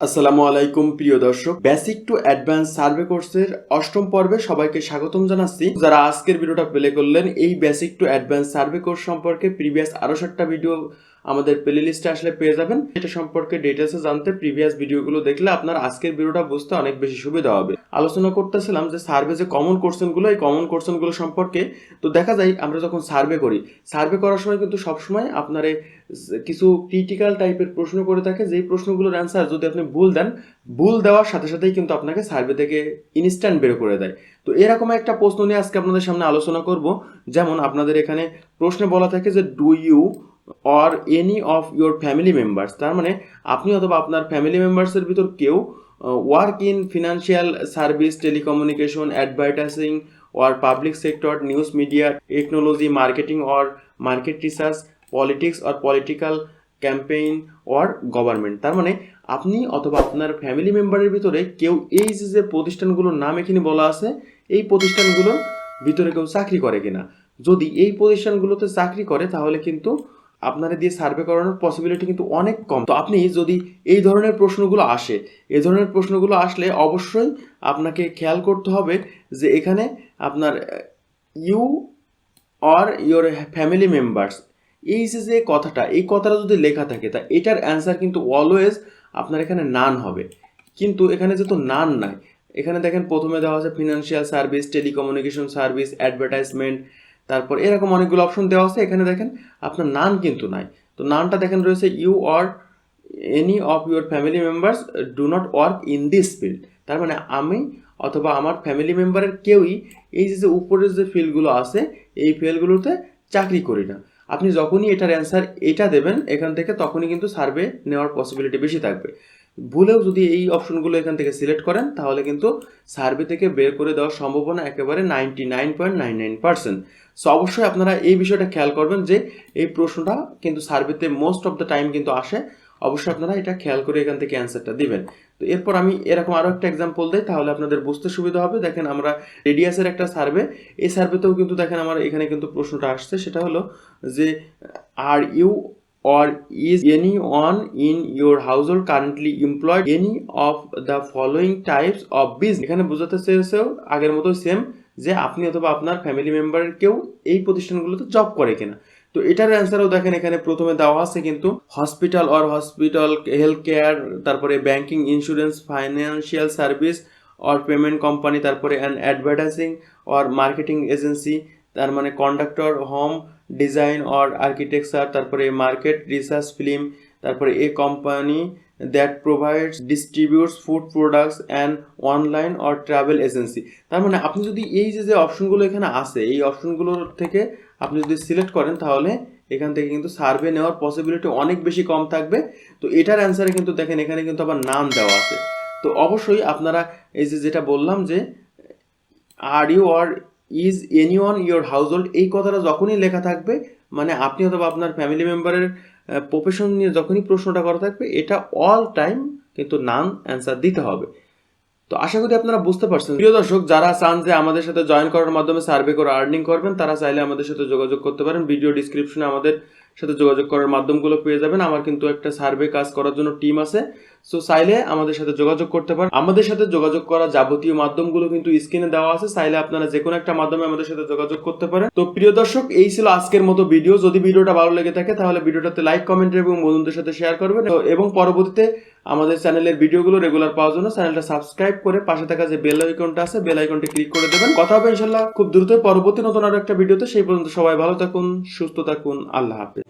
আসসালামু আলাইকুম, প্রিয় দর্শক। বেসিক টু অ্যাডভান্স সার্ভে কোর্সের অষ্টম পর্বে সবাইকে স্বাগতম জানাচ্ছি। যারা আজকের ভিডিওটা প্লে করলেন, এই basic to advance survey course সম্পর্কে প্রিভিয়াস আরও সাতটা ভিডিও আমাদের প্লে লিস্টে আসলে পেয়ে যাবেন। এটা সম্পর্কে ডিটেলসে জানতে প্রিভিয়াস ভিডিওগুলো দেখলে আপনার আজকের ভিডিওটা বুঝতে অনেক বেশি সুবিধা হবে। আলোচনা করতেছিলাম যে সার্ভে যে কমন কোশ্চেনগুলো এই কমন কোশ্চেনগুলো সম্পর্কে। তো দেখা যায়, আমরা যখন সার্ভে করি সার্ভে করার সময় কিন্তু সবসময় আপনার কিছু ক্রিটিক্যাল টাইপের প্রশ্ন করে থাকে। যেই প্রশ্নগুলোর অ্যান্সার যদি আপনি ভুল দেন, ভুল দেওয়ার সাথে সাথেই কিন্তু আপনাকে সার্ভে থেকে ইনস্ট্যান্ট বের করে দেয়। তো এরকম একটা প্রশ্ন নিয়ে আজকে আপনাদের সামনে আলোচনা করব। যেমন আপনাদের এখানে প্রশ্নে বলা থাকে যে do you or any of your family members তার মানে আপনি অথবা আপনার ফ্যামিলি মেম্বার্সের ভিতর কেউ work in financial service telecommunication advertising or public sector news media technology marketing or market research politics or political campaign or government তার মানে আপনি অথবা আপনার ফ্যামিলি মেম্বারের ভিতরে কেউ এই যে প্রতিষ্ঠানগুলোর নাম এখানে বলা আছে, এই প্রতিষ্ঠানগুলোর ভিতরে কেউ চাকরি করে কিনা। যদি এই প্রতিষ্ঠানগুলোতে চাকরি করে, তাহলে কিন্তু আপনারা দিয়ে সার্ভে করানোর পসিবিলিটি কিন্তু অনেক কম। তো আপনি যদি এই ধরনের প্রশ্নগুলো আসে, এই ধরনের প্রশ্নগুলো আসলে অবশ্যই আপনাকে খেয়াল করতে হবে যে এখানে আপনার you or your family members এই যে যে কথাটা, এই কথাটা যদি লেখা থাকে, তা এটার অ্যান্সার কিন্তু অলওয়েজ আপনার এখানে নান হবে। কিন্তু এখানে যেহেতু নান নাই, এখানে দেখেন প্রথমে দেওয়া আছে financial service telecommunication service advertisement তারপর এরকম অনেকগুলো অপশন দেওয়া আছে। এখানে দেখেন, আপনার নান কিন্তু নাই। তো নানটা দেখেন রয়েছে you or any of your family members do not work in this field তার মানে আমি অথবা আমার ফ্যামিলি মেম্বারের কেউই এই যে যে উপরের যে ফিল্ডগুলো আছে, এই ফিল্ডগুলোতে চাকরি করি না। আপনি যখনই এটার অ্যান্সার এটা দেবেন, এখান থেকে তখনই কিন্তু সার্ভে নেওয়ার পসিবিলিটি বেশি থাকবে। ভুলেও যদি এই অপশনগুলো এখান থেকে সিলেক্ট করেন, তাহলে কিন্তু সার্ভে থেকে বের করে দেওয়ার সম্ভাবনা একেবারে ninety nine point nine nine percent so অবশ্যই আপনারা এই বিষয়টা খেয়াল করবেন যে এই প্রশ্নটা কিন্তু সার্ভেতে মোস্ট অফ দ্য টাইম কিন্তু আসে। অবশ্যই আপনারা এটা খেয়াল করে এখান থেকে অ্যান্সারটা দিবেন। তো এরপর আমি এরকম আরও একটা এক্সাম্পল দিই, তাহলে আপনাদের বুঝতে সুবিধা হবে। দেখেন আমরা রেডিয়াসের একটা সার্ভে, এই সার্ভেতেও কিন্তু দেখেন আমার এখানে কিন্তু প্রশ্নটা আসছে। সেটা হলো যে are you or is anyone in your household currently employed? Any of the following types of business? এখানে বোঝাতে চেয়েছেও আগের মতো সেম যে আপনি অথবা আপনার ফ্যামিলি মেম্বারের কেউ এই প্রতিষ্ঠানগুলোতে জব করে কিনা। তো এটার অ্যান্সারও দেখেন এখানে প্রথমে দেওয়া আছে কিন্তু hospital or hospital health care তারপরে banking insurance financial service or payment company তারপরে and advertising or marketing agency তার মানে conductor home design or architecture তারপরে মার্কেট রিসার্চ ফিল্ম তারপরে a company that provides distributes food products and online or travel agency তার মানে আপনি যদি এই যে যে অপশনগুলো এখানে আছে, এই অপশনগুলোর থেকে আপনি যদি সিলেক্ট করেন, তাহলে এখান থেকে কিন্তু সার্ভে নেওয়ার পসিবিলিটি অনেক বেশি কম থাকবে। তো এটার অ্যান্সারে কিন্তু দেখেন, এখানে কিন্তু আবার নাম দেওয়া আছে। তো অবশ্যই আপনারা এই যে, যেটা বললাম যে are you are is anyone your house এই কথাটা যখনই লেখা থাকবে মানে আপনি অথবা আপনার ফ্যামিলি মেম্বারের প্রফেশন নিয়ে যখনই প্রশ্নটা করা থাকবে, এটা অল টাইম কিন্তু নান অ্যান্সার দিতে হবে। তো আশা করি আপনারা বুঝতে পারছেন। প্রিয় দর্শক, যারা চান যে আমাদের সাথে জয়েন করার মাধ্যমে সার্ভে করে আর্নিং করবেন, তারা চাইলে আমাদের সাথে যোগাযোগ করতে পারেন। ভিডিও ডিসক্রিপশনে আমাদের সাথে যোগাযোগ করার মাধ্যমগুলো পেয়ে যাবেন। আমার কিন্তু একটা সার্ভে কাজ করার জন্য টিম আছে। সো চাইলে আমাদের সাথে যোগাযোগ করতে পারেন। আমাদের সাথে যোগাযোগ করা যাবতীয় মাধ্যমগুলো কিন্তু স্ক্রিনে দেওয়া আছে। চাইলে আপনারা যে কোনো একটা মাধ্যমে আমাদের সাথে যোগাযোগ করতে পারেন। তো প্রিয় দর্শক, এই ছিল আজকের মতো ভিডিও। যদি ভিডিওটা ভালো লেগে থাকে, তাহলে ভিডিওটাতে লাইক, কমেন্ট এবং বন্ধুদের সাথে শেয়ার করবেন। এবং পরবর্তীতে আমাদের চ্যানেলের ভিডিওগুলো রেগুলার পাওয়ার জন্য চ্যানেলটা সাবস্ক্রাইব করে পাশে থাকা যে বেল আইকনটা আছে বেল আইকনটি ক্লিক করে দেবেন। কথা হবে ইনশাল্লাহ খুব দ্রুত পরবর্তী নতুন আরও একটা ভিডিওতে সেই পর্যন্ত সবাই ভালো থাকুন, সুস্থ থাকুন, আল্লাহ হাফেজ।